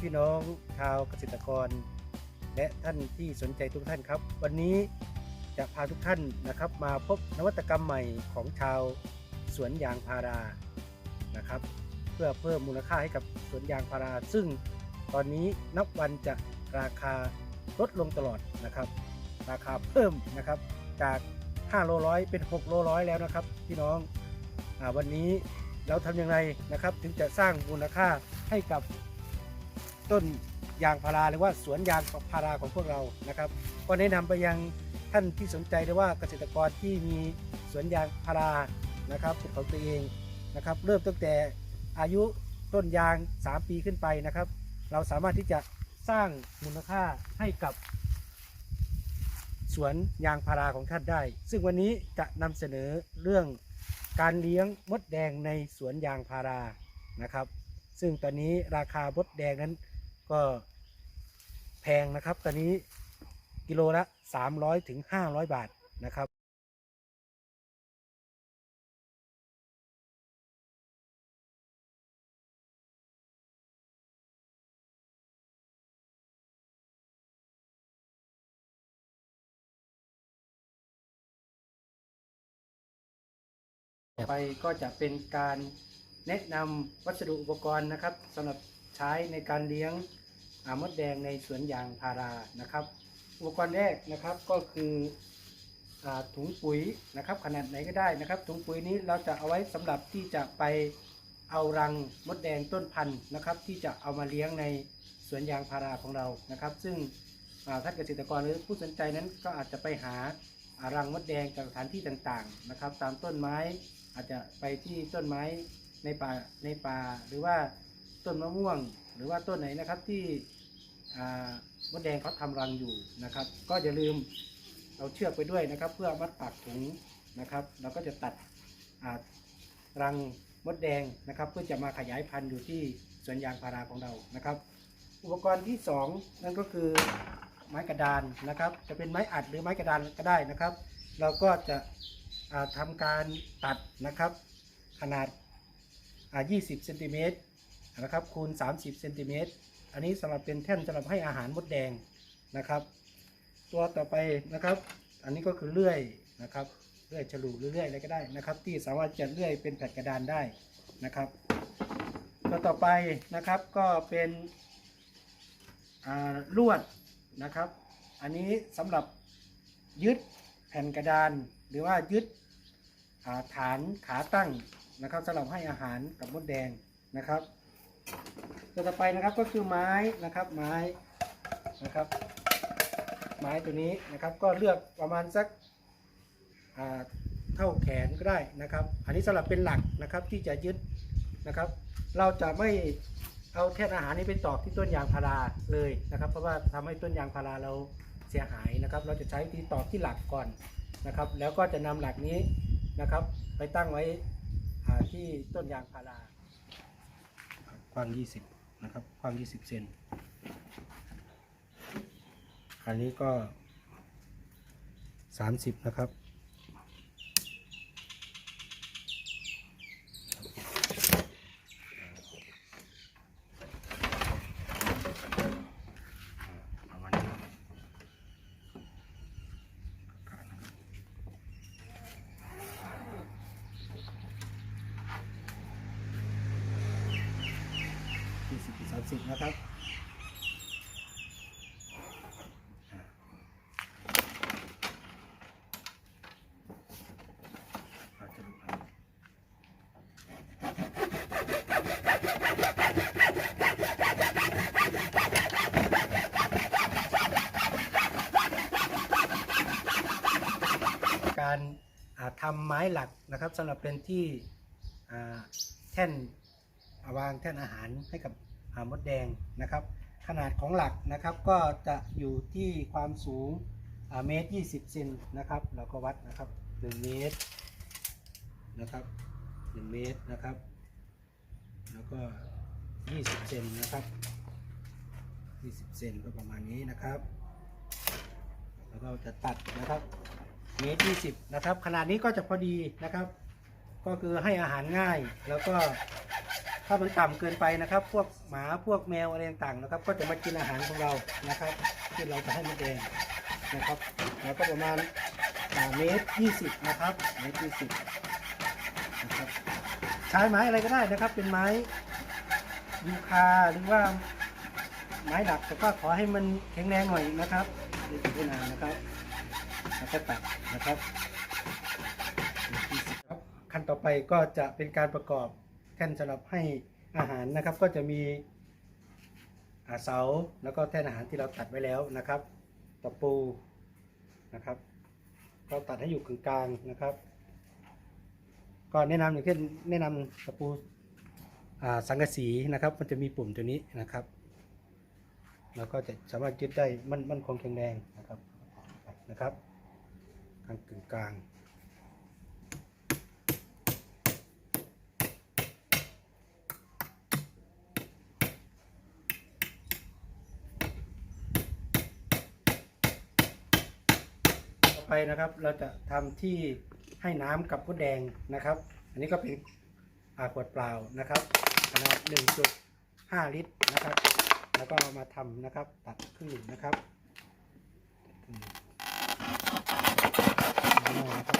พี่น้องชาวเกษตรกร และท่านที่สนใจทุกท่านครับ วันนี้จะพาทุกท่านนะครับมาพบนวัตกรรมใหม่ของชาวสวนยางพารานะครับ เพื่อเพิ่มมูลค่าให้กับสวนยางพารา ซึ่งตอนนี้นับวันจะราคาลดลงตลอดนะครับ ราคาเพิ่มนะครับจาก5โลร้อยเป็น6โลร้อยแล้วนะครับพี่น้องอวันนี้เราทำอยังไงนะครับ ถึงจะสร้างมูลค่าให้กับ ต้นยางพาราหรือว่าสวนยางพาราของพวกเรานะครับ ก็แนะนำไปยังท่านที่สนใจหรือว่าเกษตรกรที่มีสวนยางพารานะครับเป็นของตัวเองนะครับ เริ่มตั้งแต่อายุต้นยาง 3 ปีขึ้นไปนะครับ เราสามารถที่จะสร้างมูลค่าให้กับ สวนยางพาราของท่านได้ ซึ่งวันนี้จะนำเสนอเรื่องการเลี้ยงมดแดงในสวนยางพารานะครับ ซึ่งตอนนี้ราคามดแดงนั้น ก็แพงนะครับตอนนี้กิโลละ 300ถึง500 บาทนะครับไปก็จะเป็นการแนะนำวัสดุอุปกรณ์นะครับสำหรับ ใช้ในการเลี้ยงอ่ามดแดงในสวนยางพารานะครับ อุปกรณ์แรกนะครับก็คืออถุงปุ๋ยนะครับ ขนาดไหนก็ได้นะครับ ถุงปุ๋ยนี้เราจะเอาไว้สำหรับที่จะไปเอารังมดแดงต้นพันธุ์นะครับ ที่จะเอามาเลี้ยงในสวนยางพาราของเรานะครับ ซึ่งท่านเกษตรกรหรือผู้สนใจนั้นก็อาจจะไปหาารังมดแดงจากสถานที่ต่างๆนะครับ ตามต้นไม้อาจจะไปที่ต้นไม้ในป่าในป่าหรือว่า ต้นมะม่วง หรือว่าต้นไหนนะครับที่มดแดงเขาทำรังอยู่นะครับ ก็อย่าลืมเอาเชือกไปด้วยนะครับ เพื่อมัดปากถุงนะครับ เราก็จะตัดรังมดแดงนะครับ เพื่อจะมาขยายพันธุ์อยู่ที่สวนยางพาราของเรานะครับ อุปกรณ์ที่สองนั่นก็คือไม้กระดานนะครับ จะเป็นไม้อัดหรือไม้กระดานก็ได้นะครับ เราก็จะอ่าทำการตัดนะครับ ขนาด 20เซนติเมตร นะครับคูณ 30เซนติเมตรอันนี้สำหรับเป็นแท่นสำหรับให้อาหารมดแดงนะครับ ตัวต่อไปนะครับ อันนี้ก็คือเลื่อยนะครับเลื่อยฉลุหรือเลื่อยอะไรก็ได้นะครับ ที่สามารถจะเลื่อยเป็นแผ่นกระดานได้นะครับตัวต่อไปนะครับก็เป็นลวดนะครับ อันนี้สำหรับยึดแผ่นกระดาน หรือว่ายึดาฐานขาตั้งนะครับสำหรับให้อาหารกับมดแดงนะครับ ตัวต่อไปนะครับก็คือไม้นะครับไม้นะครับ ไม้ตัวนี้นะครับ ก็เลือกประมาณสักเท่าแขนก็ได้นะครับ อันนี้สำหรับเป็นหลักนะครับที่จะยึดนะครับ เราจะไม่เอาแท่นอาหารนี้ไปตอกที่ต้นยางพาราเลยนะครับ เพราะว่าทำให้ต้นยางพาราเราเสียหายนะครับ เราจะใช้วิธีตอกที่หลักก่อนนะครับ แล้วก็จะนำหลักนี้นะครับ ไปตั้งไว้ที่ต้นยางพารา ว้าง 20 นะครับกว้าง 20 เซน อันนี้ก็ 30 นะครับ ประมาณนี้ยี่ สิบนะครับการทำไม้หลักนะครับสำหรับเป็นที่แท่นวางแท่นอาหารให้กับามดแดงนะครับ ขนาดของหลักนะครับก็จะอยู่ที่ความสูงเมตรยี่สิบเซนนะครับเราก็วัดนะครับหนึ่งเมตรนะครับหนึ่งเมตรนะครับ แล้วก็ยี่สิบเซนนะครับยี่สิบเซนก็ประมาณนี้นะครับแล้วก็จะตัดนะครับเมตรยี่สิบนะครับ ขนาดนี้ก็จะพอดีนะครับ ก็คือให้อาหารง่ายแล้วก็ ถ้ามันต่ำเกินไปนะครับ พวกหมาพวกแมวอะไรต่างๆนะครับ ก็จะมากินอาหารของเรานะครับ ที่เราจะให้มดแดงนะครับ แล้วก็ประมาณาเมตรยี่สิบนะครับเมตรยี่สิบนะครับใช้ไม้อะไรก็ได้นะครับ เป็นไม้ยูคาหรือว่าไม้ดักแต่ก็ขอให้มันแข็งแรงหน่อยนะครับนี่ถือได้นานนะครับแล้วก็ตัดนะครับเมตรยี่สิบครับ ขั้นต่อไปก็จะเป็นการประกอบ แท่นสำหรับให้อาหารนะครับ ก็จะมีอ่าเสาแล้วก็แท่นอาหารที่เราตัดไว้แล้วนะครับตะปูนะครับ ก็ตัดให้อยู่กลางๆนะครับ ก็แนะนำอย่างเช่นแนะนำตะปูอ่าสังกะสีนะครับ มันจะมีปุ่มตัวนี้นะครับแล้วก็จะสามารถยึดได้มันมันคงแข็งแรงนะครับนะครับกลางกึ่งกลาง ไปนะครับ เราจะทำที่ให้น้ำกับมดแดงนะครับ อันนี้ก็เป็นอาขวดเปล่านะครับขนาด 1.5 ลิตรนะครับ แล้วก็มาทำนะครับตัดครึ่งหนึ่งนะครับตัดครึ่งหนึ่งเอาหน้านะครับ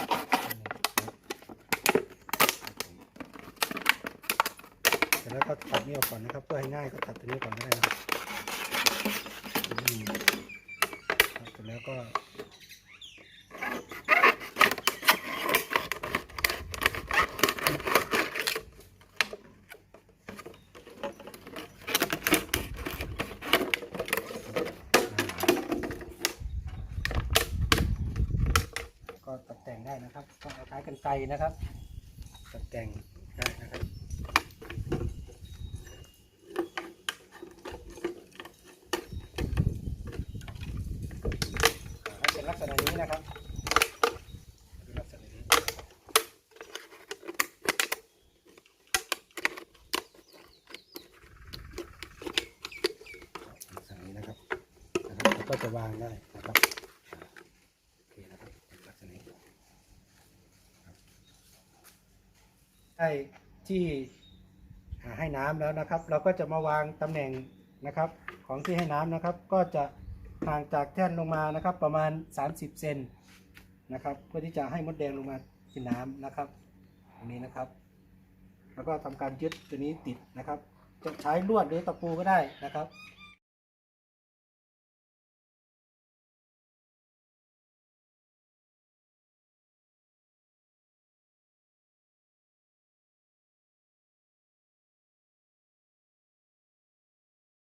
เสร็จแล้วก็ตัดนี่ออกก่อนนะครับ เพื่อให้ง่ายก็ตัดตัวนี้ก่อนก็ได้นะครับเสร็จแล้วก็ตัดแต่งได้ นะครับก็เอาท้ายกันไกลนะครับตัดแต่งได้นะครับให้เป็นลักษณะนี้นะครับลักษณะนี้นะครับแล้วก็จะวางได้นะครับ โอเคนะครับเป็นลักษณะนี้ครับ ได้ที่ให้น้ำแล้วนะครับ เราก็จะมาวางตำแหน่งนะครับ ของที่ให้น้ำนะครับ ก็จะห่างจากแท่นลงมานะครับ ประมาณ 30 เซนนะครับ เพื่อที่จะให้มดแดงลงมากินน้ำนะครับตรงนี้นะครับ แล้วก็ทำการยึดตัวนี้ติดนะครับ จะใช้ลวดหรือตะปูก็ได้นะครับ